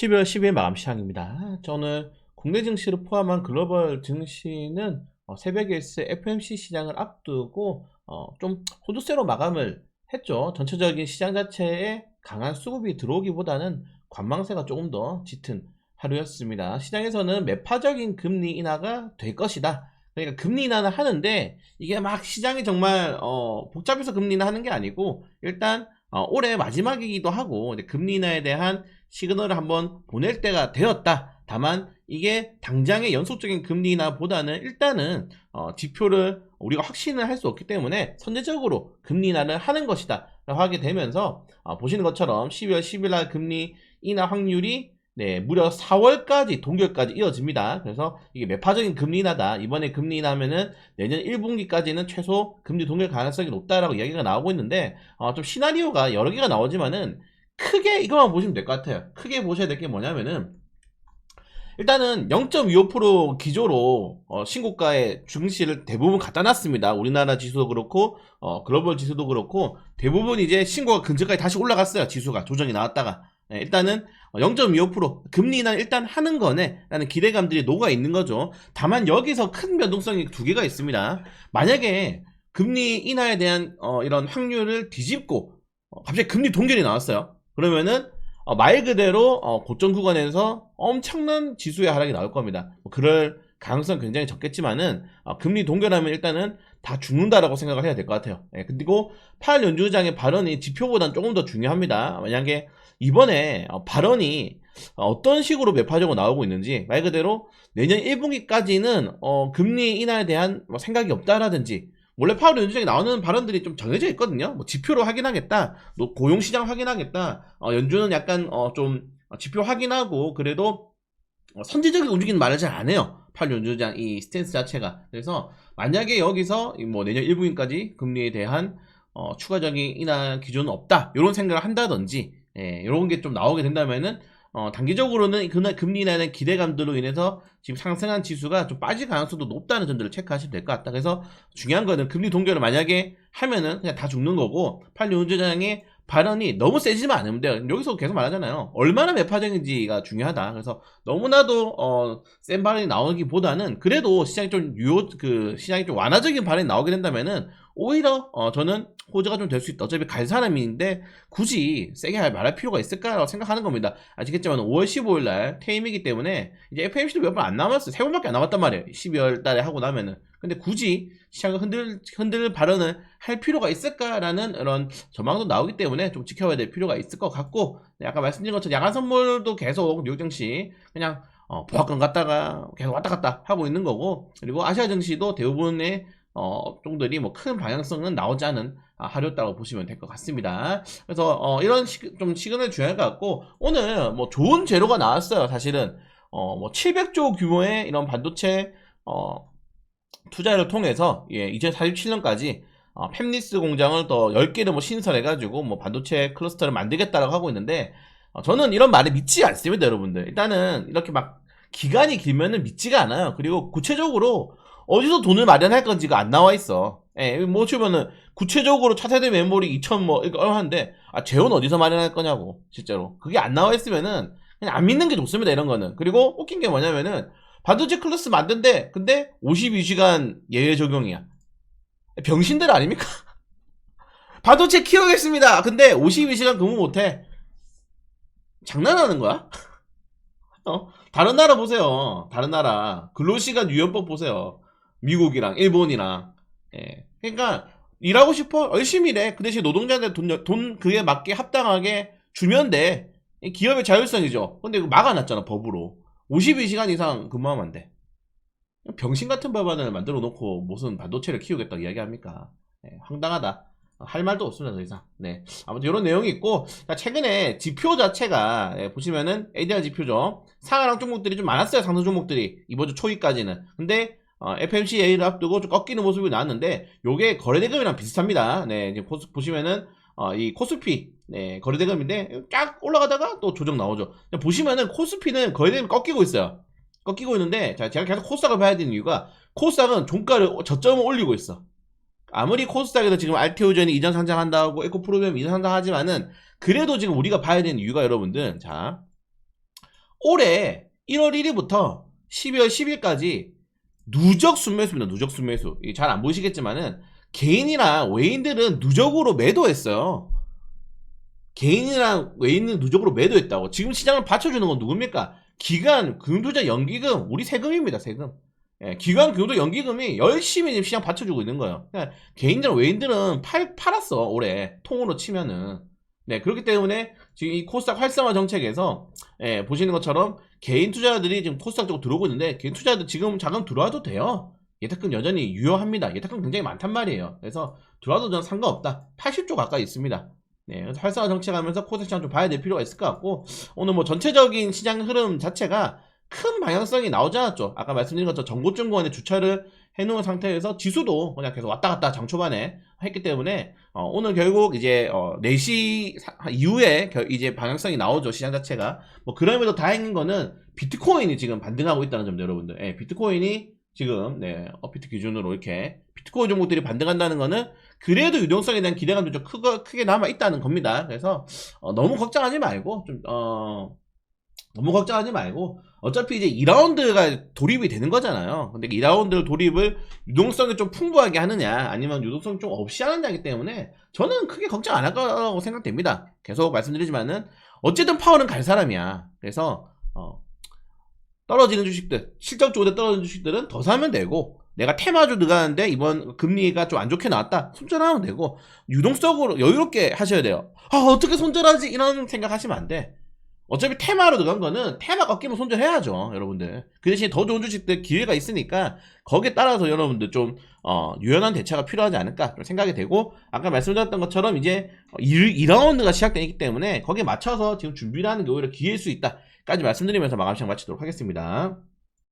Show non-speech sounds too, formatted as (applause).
12월 10일 마감 시장입니다. 저는 국내 증시를 포함한 글로벌 증시는 어, 새벽 일세 FMC 시장을 앞두고 어, 좀 호주세로 마감을 했죠. 전체적인 시장 자체에 강한 수급이 들어오기보다는 관망세가 조금 더 짙은 하루였습니다. 시장에서는 매파적인 금리 인하가 될 것이다. 그러니까 금리 인하는 하는데 이게 막 시장이 정말 어, 복잡해서 금리 인하하는 게 아니고 일단 어, 올해 마지막이기도 하고 금리 인하에 대한 시그널을 한번 보낼 때가 되었다. 다만 이게 당장의 연속적인 금리 인하보다는 일단은 어, 지표를 우리가 확신을 할 수 없기 때문에 선제적으로 금리 인하를 하는 것이다. 라고 하게 되면서 어, 보시는 것처럼 12월 10일 날 금리 인하 확률이 네, 무려 4월까지 동결까지 이어집니다. 그래서 이게 매파적인 금리 인하다. 이번에 금리 인하면은 내년 1분기까지는 최소 금리 동결 가능성이 높다라고 이야기가 나오고 있는데 어, 좀 시나리오가 여러 개가 나오지만은 크게 이것만 보시면 될 것 같아요. 크게 보셔야 될 게 뭐냐면은 일단은 0.25% 기조로 어, 신고가의 증시를 대부분 갖다 놨습니다. 우리나라 지수도 그렇고 어, 글로벌 지수도 그렇고 대부분 이제 신고가 근처까지 다시 올라갔어요. 지수가 조정이 나왔다가 네, 일단은 0.25% 금리 인하 일단 하는 거네 라는 기대감들이 녹아 있는 거죠. 다만 여기서 큰 변동성이 두 개가 있습니다. 만약에 금리 인하에 대한 어, 이런 확률을 뒤집고 어, 갑자기 금리 동결이 나왔어요. 그러면은 어, 말 그대로 어, 고점 구간에서 엄청난 지수의 하락이 나올 겁니다. 뭐 그럴 가능성 은 굉장히 적겠지만은 어, 금리 동결하면 일단은 다 죽는다라고 생각을 해야 될 것 같아요. 예, 그리고 파월 연주장의 발언이 지표보다는 조금 더 중요합니다. 만약에 이번에 어, 발언이 어떤 식으로 매파적으로 나오고 있는지 말 그대로 내년 1분기까지는 어, 금리 인하에 대한 뭐 생각이 없다라든지 원래 파월 연주장에 나오는 발언들이 좀 정해져 있거든요. 뭐 지표로 확인하겠다, 또 고용시장 확인하겠다. 어, 연준은 약간 어, 좀 지표 확인하고 그래도 어, 선제적인 움직이는 말을 잘 안 해요. 파월 연주장 이 스탠스 자체가. 그래서 만약에 여기서 뭐 내년 1분기까지 금리에 대한 어, 추가적인 인하 기준은 없다. 이런 생각을 한다든지 예, 이런 게 좀 나오게 된다면은 어, 단기적으로는 그날 금리 인하의 기대감들로 인해서 지금 상승한 지수가 좀 빠질 가능성도 높다는 점들을 체크하시면 될 것 같다. 그래서 중요한 거는 금리 동결을 만약에 하면은 그냥 다 죽는 거고 팔 연주장의 발언이 너무 세지만 않으면 돼요. 여기서 계속 말하잖아요. 얼마나 매파적인지가 중요하다. 그래서 너무나도 어, 센 발언이 나오기보다는 그래도 시장이 좀 유효 그 시장이 좀 완화적인 발언이 나오게 된다면은 오히려 어, 저는 호재가 좀 될 수 있다. 어차피 갈 사람인데 굳이 세게 말할 필요가 있을까라고 생각하는 겁니다. 아시겠지만 5월 15일 날 퇴임이기 때문에 이제 FMC도 몇 번 안 남았어요. 세 번밖에 안 남았단 말이에요. 12월 달에 하고 나면은. 근데 굳이 시장을 흔들 흔들 발언을 할 필요가 있을까라는 이런 전망도 나오기 때문에 좀 지켜봐야 될 필요가 있을 것 같고 네, 아까 말씀드린 것처럼 야간 선물도 계속 뉴욕 증시 그냥 어, 보합권 갔다가 계속 왔다 갔다 하고 있는 거고 그리고 아시아 증시도 대부분의 어, 업종들이 뭐 큰 방향성은 나오지 않은 아, 하루였다고 보시면 될 것 같습니다. 그래서 어, 이런 시, 좀 시그널 중요할 것 같고 오늘 뭐 좋은 재료가 나왔어요. 사실은 어, 뭐 700조 규모의 이런 반도체 어, 투자를 통해서 예, 2047년까지 어, 팹리스 공장을 더 10개를 뭐 신설해가지고 뭐 반도체 클러스터를 만들겠다라고 하고 있는데 어, 저는 이런 말을 믿지 않습니다, 여러분들. 일단은 이렇게 막 기간이 길면은 믿지가 않아요. 그리고 구체적으로 어디서 돈을 마련할 건지가 안 나와 있어. 예, 뭐 치면은 구체적으로 차세대 메모리 2천 뭐 이거 하는데 아 재원 어디서 마련할 거냐고 진짜로 그게 안 나와 있으면은 그냥 안 믿는 게 좋습니다 이런 거는 그리고 웃긴 게 뭐냐면은 반도체 클래스 만든데 근데 52시간 예외 적용이야 병신들 아닙니까? (laughs) 반도체 키우겠습니다 근데 52시간 근무 못해 장난하는 거야? (laughs) 어? 다른 나라 보세요 다른 나라 근로시간 유연법 보세요 미국이랑 일본이랑. 예. 그러니까 일하고 싶어? 열심히 일해. 그 대신 노동자한테 돈, 돈 그에 맞게 합당하게 주면 돼. 기업의 자율성이죠. 근데 이거 막아놨잖아 법으로. 52시간 이상 근무하면 안돼. 병신 같은 법안을 만들어 놓고 무슨 반도체를 키우겠다고 이야기합니까? 예, 황당하다. 할 말도 없습니다 더 이상. 네. 아무튼 이런 내용이 있고 자, 최근에 지표 자체가 예, 보시면은 ADR 지표죠. 상하락 종목들이 좀 많았어요 상승 종목들이. 이번 주 초기까지는. 근데 어, FMCA를 앞두고 좀 꺾이는 모습이 나왔는데 요게 거래대금이랑 비슷합니다. 네, 이제 포스, 보시면은 어, 이 코스피 네, 거래대금인데 쫙 올라가다가 또 조정 나오죠. 보시면은 코스피는 거래대금이 꺾이고 있어요. 꺾이고 있는데 자, 제가 계속 코스닥을 봐야 되는 이유가 코스닥은 종가를 저점을 올리고 있어. 아무리 코스닥에서 지금 알테오전이 이전 상장한다고 에코프로그램 이전 상장하지만은 그래도 지금 우리가 봐야 되는 이유가 여러분들 자 올해 1월 1일부터 12월 10일까지 누적 순매수입니다. 누적 순매수. 잘 안 보이시겠지만은 개인이랑 외인들은 누적으로 매도했어요. 개인이랑 외인은 누적으로 매도했다고. 지금 시장을 받쳐주는 건 누굽니까? 기관 금융투자 연기금 우리 세금입니다. 세금. 예, 기관 금융투자 연기금이 열심히 지금 시장 받쳐주고 있는 거예요. 그러니까 개인들 외인들은 팔 팔았어 올해 통으로 치면은. 네 그렇기 때문에 지금 이 코스닥 활성화 정책에서 예, 보시는 것처럼 개인 투자자들이 지금 코스닥 쪽으로 들어오고 있는데 개인 투자자들 지금 자금 들어와도 돼요. 예탁금 여전히 유효합니다. 예탁금 굉장히 많단 말이에요. 그래서 들어와도 저는 상관없다. 80조 가까이 있습니다. 네, 그래서 활성화 정책하면서 코스닥 시장 좀 봐야 될 필요가 있을 것 같고 오늘 뭐 전체적인 시장 흐름 자체가 큰 방향성이 나오지 않았죠. 아까 말씀드린 것처럼 정보증권에 주차를 해놓은 상태에서 지수도 그냥 계속 왔다 갔다 장 초반에 했기 때문에 어, 오늘 결국 이제 어, 4시 사- 이후에 결- 이제 방향성이 나오죠 시장 자체가 뭐 그럼에도 다행인 거는 비트코인이 지금 반등하고 있다는 점도 여러분들 예, 비트코인이 지금 네, 어피트 기준으로 이렇게 비트코인 종목들이 반등한다는 거는 그래도 유동성에 대한 기대감도 좀 크게, 크게 남아 있다는 겁니다. 그래서 어, 너무 걱정하지 말고 좀 어, 너무 걱정하지 말고 어차피 이제 2라운드가 돌입이 되는 거잖아요. 근데 2라운드 돌입을 유동성이 좀 풍부하게 하느냐 아니면 유동성 좀 없이 하느냐기 때문에 저는 크게 걱정 안 할 거라고 생각됩니다. 계속 말씀드리지만은 어쨌든 파워는 갈 사람이야. 그래서 어, 떨어지는 주식들 실적 좋은데 떨어지는 주식들은 더 사면 되고 내가 테마주 들어가는데 이번 금리가 좀 안 좋게 나왔다 손절하면 되고 유동성으로 여유롭게 하셔야 돼요. 아 어떻게 손절하지 이런 생각하시면 안 돼. 어차피 테마로 들어간 거는 테마 꺾이면 손절해야죠, 여러분들. 그 대신에 더 좋은 주식 들 기회가 있으니까 거기에 따라서 여러분들 좀 어, 유연한 대처가 필요하지 않을까 좀 생각이 되고 아까 말씀드렸던 것처럼 이제 2, 라운드가 시작되기 때문에 거기에 맞춰서 지금 준비를 하는 게 오히려 기회일 수 있다까지 말씀드리면서 마감 시간 마치도록 하겠습니다.